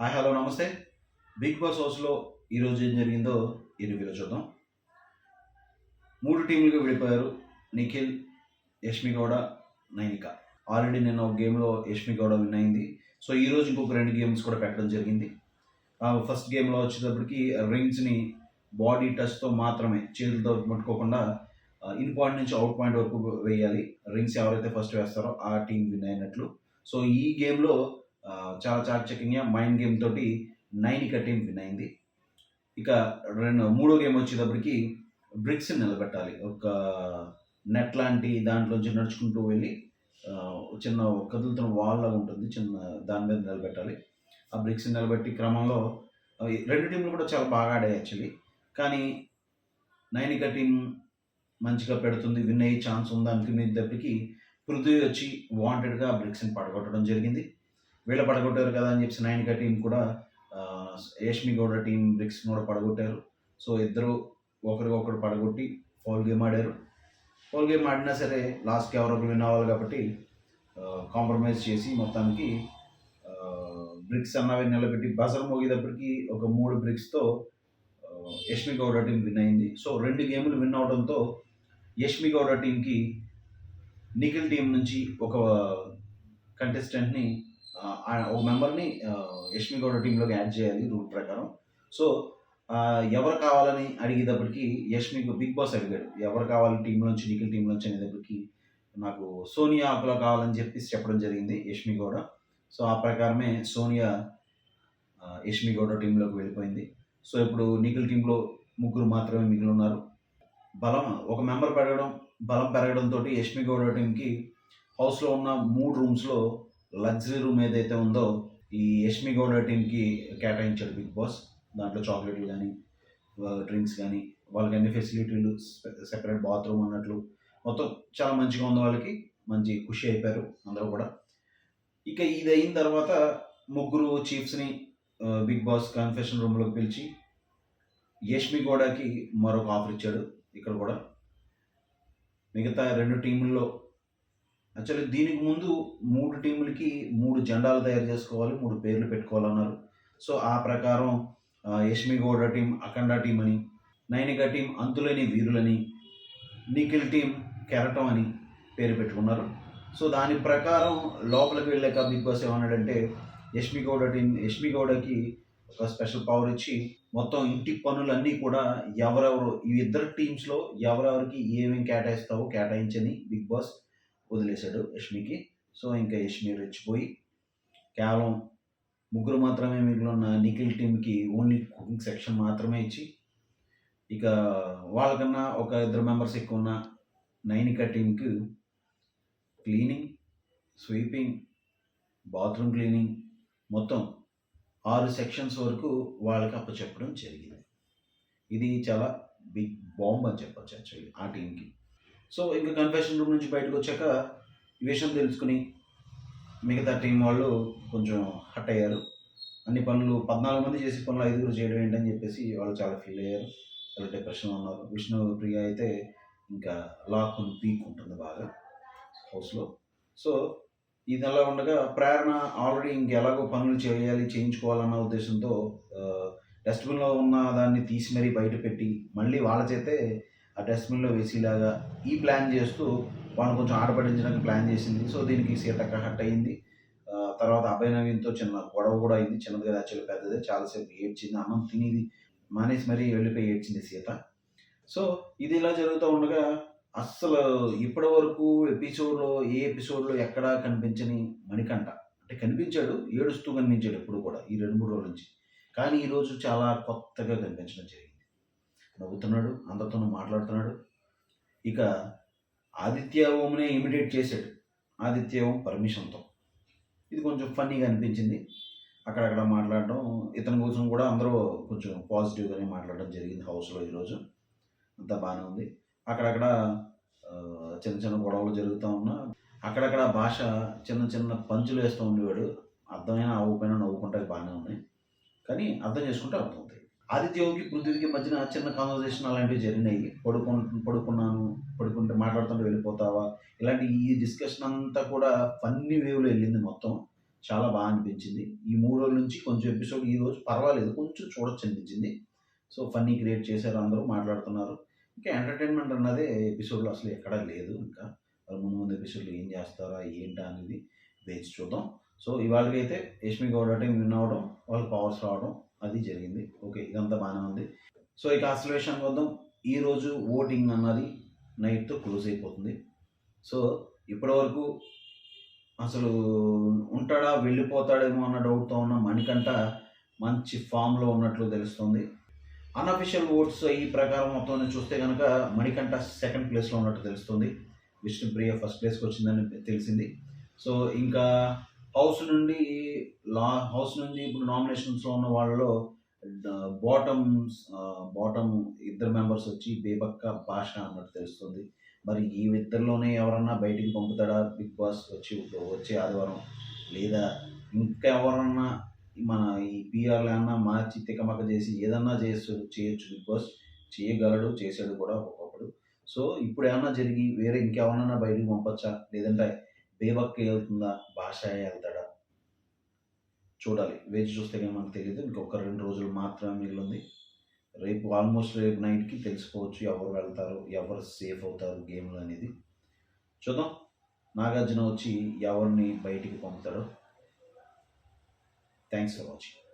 Hi hello నమస్తే. Big Boss హౌస్లో ఈరోజు ఏం జరిగిందో ఈ రివ్యూలో చూద్దాం. మూడు టీంలుగా విడిపోయారు నిఖిల్ యష్మి గౌడ నైనిక. ఆల్రెడీ నేను ఒక గేమ్లో యష్మి గౌడ విన్ అయింది. సో ఈ రోజు ఇంకొక రెండు గేమ్స్ కూడా పెట్టడం జరిగింది. ఫస్ట్ గేమ్లో వచ్చేటప్పటికి రింగ్స్ని బాడీ టచ్తో మాత్రమే చేతులతో పట్టుకోకుండా ఇన్ పాయింట్ నుంచి అవుట్ పాయింట్ వరకు వేయాలి. రింగ్స్ ఎవరైతే ఫస్ట్ వేస్తారో ఆ టీం విన్ అయినట్లు. సో ఈ గేమ్లో చాలా చాకచక్యంగా మైండ్ గేమ్ తోటి నైనిక టీం విన్ అయింది. ఇక రెండు మూడో గేమ్ వచ్చేటప్పటికి బ్రిక్స్ నిలబెట్టాలి. ఒక నెట్ లాంటి దాంట్లోంచి నడుచుకుంటూ వెళ్ళి చిన్న కదులుతున్న వాల్ లాగా ఉంటుంది. చిన్న దాని మీద నిలబెట్టాలి. ఆ బ్రిక్స్ నిలబెట్టి క్రమంలో రెండు టీంలు కూడా చాలా బాగా ఆడాయి యాక్చువల్లీ కానీ నైనిక టీం మంచిగా పెడుతుంది. విన్ అయ్యే ఛాన్స్ ఉంది అనుకునేటప్పటికి పృథ్వీ వచ్చి వాంటెడ్గా బ్రిక్స్ని పడగొట్టడం జరిగింది. వీళ్ళ పడగొట్టారు కదా అని చెప్పి నైనిక టీం కూడా యష్మి గౌడ టీం బ్రిక్స్ కూడా పడగొట్టారు. సో ఇద్దరు ఒకరికొకరు పడగొట్టి ఫౌల్ గేమ్ ఆడారు. ఫౌల్ గేమ్ ఆడినా సరే లాస్ట్కి ఎవరో విన్ అవ్వాలి కాబట్టి కాంప్రమైజ్ చేసి మొత్తానికి బ్రిక్స్ అన్నవి నిలబెట్టి బజర్ మోగేటప్పటికి ఒక మూడు బ్రిక్స్తో యష్మి గౌడ టీం విన్ అయింది. సో రెండు గేములు విన్ అవడంతో యష్మి గౌడ టీంకి నిఖిల్ టీం నుంచి ఒక కంటెస్టెంట్ని ఒక మెంబర్ని యష్మి గౌడ టీంలోకి యాడ్ చేయాలి రూల్ ప్రకారం. సో ఎవరు కావాలని అడిగేటప్పటికి యష్మి బిగ్ బాస్ అడిగాడు. ఎవరు కావాలి టీంలో నుంచి నిఖిల్ టీం నుంచి అనేటప్పటికి నాకు సోనియా ఆకులో కావాలని చెప్పి చెప్పడం జరిగింది యష్మి గౌడ. సో ఆ ప్రకారమే సోనియా యష్మి గౌడ టీంలోకి వెళ్ళిపోయింది. సో ఇప్పుడు నిఖిల్ టీంలో ముగ్గురు మాత్రమే మిగిలి ఉన్నారు. బలం ఒక మెంబర్ పెరగడం బలం పెరగడంతో యష్మి గౌడ టీంకి హౌస్లో ఉన్న మూడు రూమ్స్లో లగ్జరీ రూమ్ ఏదైతే ఉందో ఈ యష్మి గౌడ టీంకి కేటాయించాడు బిగ్ బాస్. దాంట్లో చాక్లెట్లు కానీ డ్రింక్స్ కానీ వాళ్ళకి అన్ని ఫెసిలిటీలు సెపరేట్ బాత్రూమ్ అన్నట్లు. మొత్తం చాలా మంచిగా ఉంది వాళ్ళకి. మంచి ఖుషి అయిపోయారు అందరూ కూడా. ఇక ఇది అయిన తర్వాత ముగ్గురు చీఫ్స్ని బిగ్ బాస్ కన్ఫెషన్ రూమ్లోకి పిలిచి యష్మి గోడాకి మరొక ఆఫర్ ఇచ్చాడు ఇక్కడ కూడా. మిగతా రెండు టీముల్లో యాక్చువల్లీ దీనికి ముందు మూడు టీములకి మూడు జెండాలు తయారు చేసుకోవాలి మూడు పేర్లు పెట్టుకోవాలన్నారు. సో ఆ ప్రకారం యష్మిగౌడ యష్మి గౌడ టీం అఖండ టీం అని నైనిక టీం అంతులేని వీరులని నిఖిల్ టీం కెరటం అని పేరు పెట్టుకున్నారు. సో దాని ప్రకారం లోపలికి వెళ్ళాక బిగ్ బాస్ ఏమన్నాడంటే యష్మి గౌడ టీం యష్మి గౌడకి ఒక స్పెషల్ పవర్ ఇచ్చి మొత్తం ఇంటి పనులన్నీ కూడా ఎవరెవరు ఈ ఇద్దరు టీమ్స్లో ఎవరెవరికి ఏమేమి కేటాయిస్తావో కేటాయించని బిగ్ బాస్ వదిలేశాడు యష్మికి. సో ఇంకా యష్మి రెచ్చిపోయి కేవలం ముగ్గురు మాత్రమే మిగిలిన ఉన్న నిఖిల్ టీంకి ఓన్లీ కుకింగ్ సెక్షన్ మాత్రమే ఇచ్చి ఇక వాళ్ళకన్నా ఒక ఇద్దరు మెంబర్స్ ఎక్కువ ఉన్న నైనిక టీంకి క్లీనింగ్ స్వీపింగ్ బాత్రూమ్ క్లీనింగ్ మొత్తం ఆరు సెక్షన్స్ వరకు వాళ్ళకి అప్పచెప్పడం జరిగింది. ఇది చాలా బిగ్ బాంబ్ అని చెప్పొచ్చు యాక్చువల్లీ ఆ టీంకి సో ఇంకా కన్ఫెషన్ రూమ్ నుంచి బయటకు వచ్చాక ఈ విషయం తెలుసుకుని మిగతా టీం వాళ్ళు కొంచెం హట్ అయ్యారు. అన్ని పనులు పద్నాలుగు మంది చేసే పనులు ఐదుగురు చేయడం ఏంటని చెప్పేసి వాళ్ళు చాలా ఫీల్ అయ్యారు. చాలా డిప్రెషన్ ఉన్నారు. విష్ణు ప్రియ అయితే ఇంకా లాక్కుని పీక్ ఉంటుంది బాగా హౌస్లో సో ఇది అలా ఉండగా ప్రేరణ ఆల్రెడీ ఇంకెలాగో పనులు చేయాలి చేయించుకోవాలన్న ఉద్దేశంతో డస్ట్బిన్లో ఉన్న దాన్ని తీసి మరీ బయట పెట్టి మళ్ళీ వాళ్ళ చేతే ఆ డస్ట్బిన్లో వేసేలాగా ఈ ప్లాన్ చేస్తూ వాళ్ళు కొంచెం ఆడపడించడానికి ప్లాన్ చేసింది. సో దీనికి సీతక్క హట్ అయింది. తర్వాత అభయ నవీన్తో చిన్న గొడవ కూడా అయింది. చిన్నదిగా యాక్చువల్లీ పెద్దదే. చాలాసేపు ఏడ్చింది. అన్నం తినేది మానేసి మరీ వెళ్ళిపోయి ఏడ్చింది సీత. సో ఇది ఇలా జరుగుతూ ఉండగా అస్సలు ఇప్పటి వరకు ఎపిసోడ్లో ఏ ఎపిసోడ్లో ఎక్కడా కనిపించని మణికంఠ. అంటే కనిపించాడు ఏడుస్తూ కనిపించాడు ఎప్పుడు కూడా ఈ రెండు మూడు రోజుల నుంచి. కానీ ఈరోజు చాలా కొత్తగా కనిపించడం జరిగింది. నవ్వుతున్నాడు అందరితోనూ మాట్లాడుతున్నాడు. ఇక ఆదిత్య ఓంనే ఇమిడియేట్ చేశాడు. ఆదిత్య ఓం పర్మిషన్తో ఇది కొంచెం ఫన్నీగా అనిపించింది. అక్కడక్కడ మాట్లాడడం ఇతని కోసం కూడా అందరూ కొంచెం పాజిటివ్గానే మాట్లాడడం జరిగింది హౌస్లో ఈరోజు. అంతా బాగానే ఉంది. అక్కడక్కడ చిన్న చిన్న గొడవలు జరుగుతూ ఉన్నా అక్కడక్కడ భాష చిన్న చిన్న పంచులు వేస్తూ ఉండేవాడు. అర్థమైనా అవ్వకపోయినా నవ్వుకుంటే బాగానే ఉన్నాయి కానీ అర్థం చేసుకుంటే అర్థమవుతాయి ఆదిత్యకి పృథ్వీకి మధ్యన చిన్న కాన్వర్జేషన్ అలాంటివి జరిగినాయి. పడుకు పడుకున్నాను పడుకుంటే మాట్లాడుతుంటే వెళ్ళిపోతావా? ఇలాంటి ఈ డిస్కషన్ అంతా కూడా ఫన్నీ వేవ్లో వెళ్ళింది మొత్తం. చాలా బాగా అనిపించింది. ఈ మూడు రోజుల నుంచి కొంచెం ఎపిసోడ్ ఈ రోజు పర్వాలేదు కొంచెం చూడొచ్చు అనిపించింది. సో ఫన్నీ క్రియేట్ చేశారు అందరూ మాట్లాడుతున్నారు. ఇంకా ఎంటర్టైన్మెంట్ అన్నదే ఎపిసోడ్లో అసలు ఎక్కడా లేదు ఇంకా. వాళ్ళు ముందు ముందు ఎపిసోడ్లో ఏం చేస్తారా ఏంటా అనేది వేచి చూద్దాం. సో ఇవాళకైతే యష్మి గౌడ టీం విన్ అవ్వడం వాళ్ళకి పవర్స్ రావడం అది జరిగింది. ఓకే ఇదంతా బాగానే ఉంది. సో ఇక అసలు విషయానికి వద్దాం ఈరోజు ఓటింగ్ అన్నది నైట్తో క్లోజ్ అయిపోతుంది. సో ఇప్పటివరకు అసలు ఉంటాడా వెళ్ళిపోతాడేమో అన్న డౌట్తో ఉన్న మణికంఠ మంచి ఫామ్లో ఉన్నట్లు తెలుస్తుంది. అన్అఫిషియల్ ఓట్స్ ఈ ప్రకారం మొత్తం చూస్తే కనుక మణికంఠ సెకండ్ ప్లేస్లో ఉన్నట్టు తెలుస్తుంది. విష్ణుప్రియ ఫస్ట్ ప్లేస్కి వచ్చిందని తెలిసింది. సో ఇంకా హౌస్ నుండి లా హౌస్ నుంచి ఇప్పుడు నామినేషన్స్లో ఉన్న వాళ్ళలో బాటమ్ బాటమ్ ఇద్దరు మెంబర్స్ వచ్చి బేబక్క భాష అన్నట్టు తెలుస్తుంది. మరి ఈ ఇద్దరిలోనే ఎవరన్నా బయటికి పంపుతాడా? బిగ్ బాస్ వచ్చి వచ్చే ఆదివారం. లేదా ఇంకా ఎవరన్నా మన ఈ పిఆర్లు అన్నా మార్చి తికమక చేసి ఏదన్నా చేసు చేయొచ్చు బిగ్ బాస్. చేయగలడు చేసాడు కూడా ఒకప్పుడు సో ఇప్పుడు ఏమన్నా జరిగి వేరే ఇంకెవరన్నా బయటికి పంపొచ్చా? లేదంటే బేబక్క వెళ్తుందా భాష వెళ్తాడా చూడాలి. వేచి చూస్తే కానీ మనకు తెలియదు ఇంకొక రెండు రోజులు మాత్రమే మిగిలింది. రేపు ఆల్మోస్ట్ రేపు నైట్కి తెలిసిపోవచ్చు ఎవరు వెళ్తారు ఎవరు సేఫ్ అవుతారు గేమ్లు అనేది. చూద్దాం. నాగార్జున వచ్చి ఎవరిని బయటికి పంపుతాడో? Thanks for watching.